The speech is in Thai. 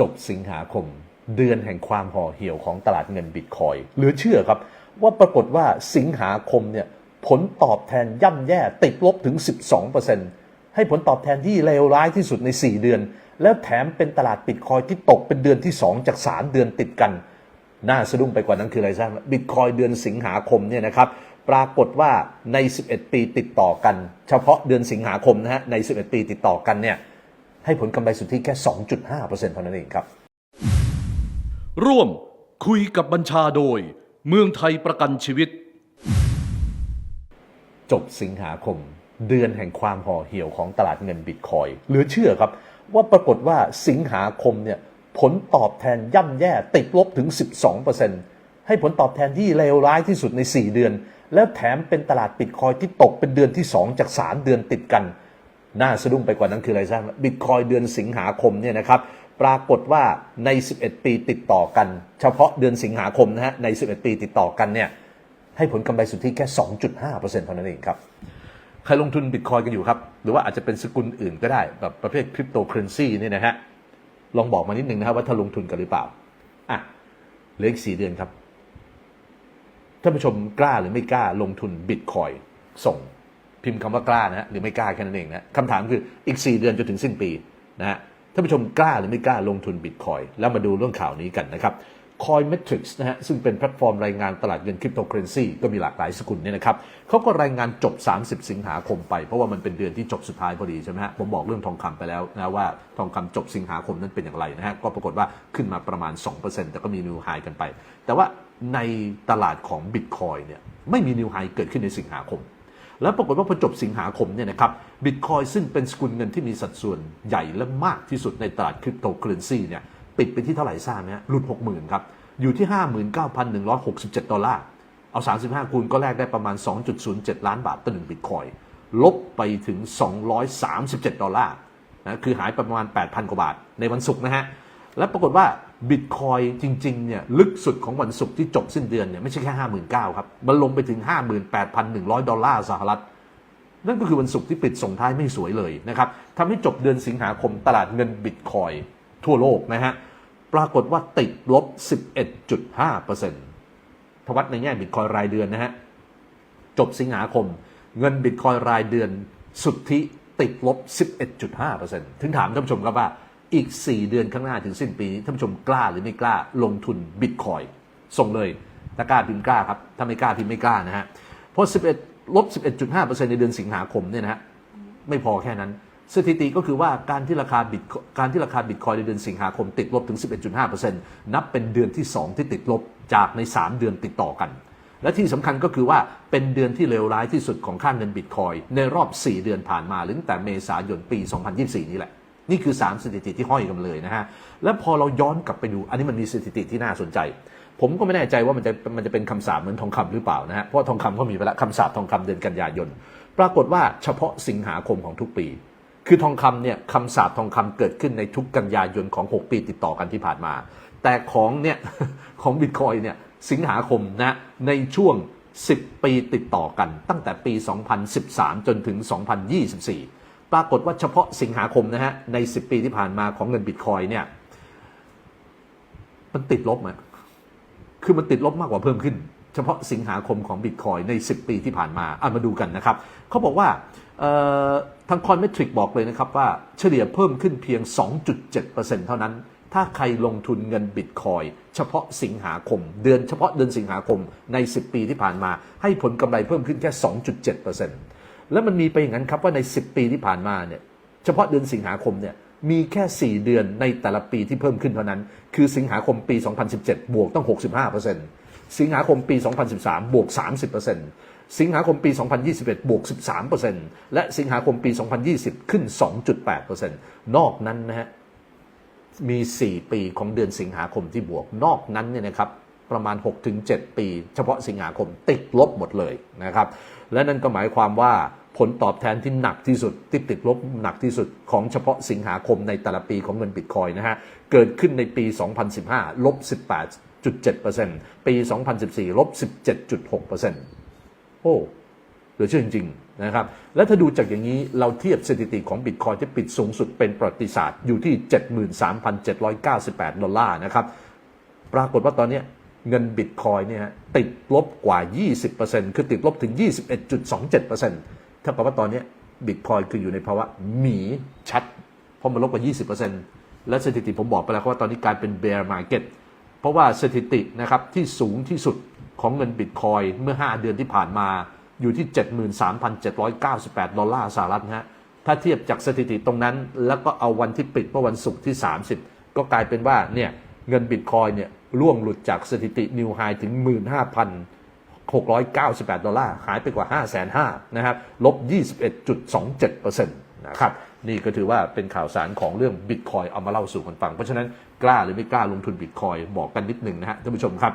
จบสิงหาคม เดือนแห่งความห่อเหี่ยวของตลาดเงินบิตคอยหลือเชื่อครับ ว่าปรากฏว่าสิงหาคมเนี่ยผลตอบแทนย่ำแย่ติดลบถึง 12%ให้ผลตอบแทนที่เลวร้ายที่สุดใน 4 เดือน แล้วแถมเป็นตลาดบิตคอยที่ตกเป็นเดือนที่ 2 จาก 3 เดือนติดกัน น่าสะดุ้งไปกว่านั้นคืออะไรทราบไหมบิตคอยเดือนสิงหาคมเนี่ยนะครับปรากฏว่าใน 11 ปีติดต่อกัน เฉพาะเดือนสิงหาคมนะฮะใน 11 ปีติดต่อกันเนี่ย ให้ผลกำไรสุทธิแค่ 2.5%เท่านั้นเองครับ ร่วมคุยกับบัญชาโดย เมืองไทยประกันชีวิต จบสิงหาคม เดือนแห่งความห่อเหี่ยวของตลาดเงินบิตคอยน์เหลือเชื่อครับ ว่าปรากฏว่าสิงหาคมเนี่ยผลตอบแทนย่ำแย่ติดลบถึง 12%ให้ผลตอบแทนที่เลวร้ายที่สุดใน 4 เดือน แล้วแถมเป็นตลาดบิตคอยน์ที่ตกเป็นเดือนที่ 2 จาก 3 เดือนติดกัน น่าสะดุ้งไปกว่านั้นคืออะไรทราบไหมบิตคอยเดือนสิงหาคมเนี่ยนะครับปรากฏว่าใน 11 ปีติดต่อกัน เฉพาะเดือนสิงหาคมนะฮะใน 11 ปีติดต่อกันเนี่ยให้ผลกำไรสุทธิแค่ 2.5%เท่านั้นเองครับใครลงทุนบิตคอยกันอยู่ครับ หรือว่าอาจจะเป็นสกุลอื่นก็ได้แบบประเภทคริปโตเคอเรนซีเนี่ยนะฮะลองบอกมานิดนึงนะครับว่าถ้าลงทุนกันหรือเปล่าอะเหลืออีกสี่เดือนครับท่านผู้ชมกล้าหรือไม่กล้าลงทุนบิตคอยส่ง พิมพ์คำว่ากล้านะหรือไม่กล้าแค่นั้นเองนะคำถามคืออีก 4 เดือนจนถึงสิ้นปีนะฮะท่านผู้ชมกล้าหรือไม่กล้าลงทุนบิตคอยแล้วมาดูเรื่องข่าวนี้กันนะครับ Coinmetrics นะฮะซึ่งเป็นแพลตฟอร์มรายงานตลาดเงินคริปโตเคอเรนซีก็มีหลากหลายสกุลเนี่ยนะครับเขาก็รายงานจบ 30 สิงหาคมไป เพราะว่ามันเป็นเดือนที่จบสุดท้ายพอดีใช่ไหมฮะผมบอกเรื่องทองคำไปแล้วนะว่าทองคำจบสิงหาคมนั้นเป็นอย่างไรนะฮะก็ปรากฏว่าขึ้นมาประมาณ 2%แต่ก็มีนิวไฮกันไป แต่ว่าในตลาดของบิตคอยเนี่ยไม่มีนิวไฮเกิดขึ้นในสิงหาคม แล้วปรากฏว่าพอจบสิงหาคมเนี่ยนะครับบิตคอยซึ่งเป็นสกุลเงินที่มีสัดส่วนใหญ่และมากที่สุดในตลาดคริปโตเคอเรนซีเนี่ยปิดไปที่เท่าไหร่ทราบไหมฮะหลุด 60,000 ครับ อยู่ที่ 59,167 ดอลลาร์ เอา 35 คูณก็แลกได้ประมาณ 2.07 ล้านบาทต่อหนึ่งบิตคอย ลบไปถึง 237 ดอลลาร์นะคือหายปประมาณ 8,000 กว่าบาทในวันศุกร์นะฮะ และปรากฏว่า บิตคอยจริงๆเนี่ยลึกสุดของวันศุกร์ที่จบสิ้นเดือนเนี่ยไม่ใช่แค่ 59,000ครับ มันลงไปถึง 58,100 ดอลลาร์สหรัฐ นั่นก็คือวันศุกร์ที่ปิดส่งท้ายไม่สวยเลยนะครับทำให้จบเดือนสิงหาคมตลาดเงินบิตคอยทั่วโลกนะฮะปรากฏว่าติดลบ 11.5%ทวัดในแง่บิตคอยรายเดือนนะฮะจบสิงหาคม เงินบิตคอยรายเดือนสุทธิติดลบ 11.5%ถึงถามท่านผู้ชมครับว่า อีก 4 เดือนข้างหน้าถึงสิ้นปีนี้ท่านผู้ชมกล้าหรือไม่กล้าลงทุนบิตคอยส่งเลยถ้ากล้าพิมพ์กล้าครับถ้าไม่กล้าพิมพ์ไม่กล้านะฮะเพราะ 11ลบ 11.5%ในเดือนสิงหาคมเนี่ยนะฮะไม่พอแค่นั้นสถิติก็คือว่าการที่ราคาบิตการที่ราคาบิตคอยในเดือนสิงหาคมติดลบถึง 11.5%นับเป็นเดือนที่ 2 ที่ติดลบจากใน 3 เดือนติดต่อกัน และที่สำคัญก็คือว่าเป็นเดือนที่เลวร้ายที่สุดของค่าเงินบิตคอยในรอบ 4 เดือนผ่านมาหรือตั้งแต่เมษายนปี 2024 นี่แหละ นี่คือ 3 สถิติที่ห้อยกันเลยนะฮะ แล้วพอเราย้อนกลับไปดู อันนี้มันมีสถิติที่น่าสนใจ ผมก็ไม่แน่ใจว่ามันจะมันจะเป็นคำสาปเหมือนทองคำหรือเปล่านะฮะ เพราะทองคำก็มีไปแล้วคำสาปทองคำเดือนกันยายน ปรากฏว่าเฉพาะสิงหาคมของทุกปี คือทองคำเนี่ยคำสาปทองคำเกิดขึ้นในทุกกันยายนของ 6 ปีติดต่อกันที่ผ่านมา แต่ของเนี่ยของบิตคอยเนี่ยสิงหาคมนะในช่วง 10 ปีติดต่อกันตั้งแต่ปี 2013 จนถึง 2024 ปรากฏว่าเฉพาะสิงหาคมนะฮะใน 10 ปีที่ผ่านมาของเงินบิตคอยเนี่ยมันติดลบอะคือมันติดลบมากกว่าเพิ่มขึ้น เฉพาะสิงหาคมของบิตคอยใน 10 ปีที่ผ่านมาอะมาดูกันนะครับเขาบอกว่าทางคอนเมทริกบอกเลยนะครับว่าเฉลี่ยเพิ่มขึ้นเพียง 2.7%เท่านั้น ถ้าใครลงทุนเงินบิตคอยเฉพาะสิงหาคม เดือนเฉพาะเดือนสิงหาคมใน 10 ปีที่ผ่านมา ให้ผลกำไรเพิ่มขึ้นแค่ 2.7% แล้วมันมีไปอย่างนั้นครับว่าใน 10 ปีที่ผ่านมาเนี่ยเฉพาะเดือนสิงหาคมเนี่ยมีแค่ 4 เดือนในแต่ละปีที่เพิ่มขึ้นเท่านั้น คือสิงหาคมปี 2017 บวกต้อง 65%สิงหาคมปี 2013 บวก 30%สิงหาคมปี 2021 บวก 13%และสิงหาคมปี 2020 ขึ้น 2.8%นอกนั้นนะฮะมี 4 ปีของเดือนสิงหาคมที่บวก นอกนั้นเนี่ยนะครับ ประมาณ 6-7 ปี เฉพาะสิงหาคมติดลบหมดเลยนะครับ และนั่นก็หมายความว่าผลตอบแทนที่หนักที่สุดที่ติดลบหนักที่สุดของเฉพาะสิงหาคมในแต่ละปีของเงินบิตคอยนะฮะ เกิดขึ้นในปี 2015 ลบ 18.7%ปี 2014 ลบ 17.6%โอ้หลือเชื่อจริงๆนะครับ และถ้าดูจากอย่างนี้เราเทียบสถิติของบิตคอยที่ปิดสูงสุดเป็นประวัติศาสตร์อยู่ที่ 73,798 ดอลลาร์นะครับ ปรากฏว่าตอนเนี้ย เงินบิตคอยเนี่ยฮะติดลบกว่า 20%คือติดลบถึง 21.27%เท่ากับว่าตอนนี้บิตคอยคืออยู่ในภาวะหมีชัด เพราะมันลบกว่า 20%และสถิติผมบอกไปแล้วว่าตอนนี้กลายเป็น bear market เพราะว่าสถิตินะครับที่สูงที่สุดของเงินบิตคอยเมื่อ 5 เดือนที่ผ่านมาอยู่ที่ 73,798 ดอลลาร์สหรัฐนะฮะถ้าเทียบจากสถิติตรงนั้น แล้วก็เอาวันที่ปิดเมื่อวันศุกร์ที่ 30 ก็กลายเป็นว่าเนี่ยเงินบิตคอยเนี่ย ร่วงหลุดจากสถิตินิวไฮถึง 15,698 ดอลลาร์ หายไปกว่า 5 5 0 0 0นะครับ ลบ 21.27%นะครับ นี่ก็ถือว่าเป็นข่าวสารของเรื่องบิตคอยเอามาเล่าสู่กันฟัง เพราะฉะนั้นกล้าหรือไม่กล้าลงทุนบิตคอยบอกกันนิดหนึ่งนะฮะท่านผู้ชมครับ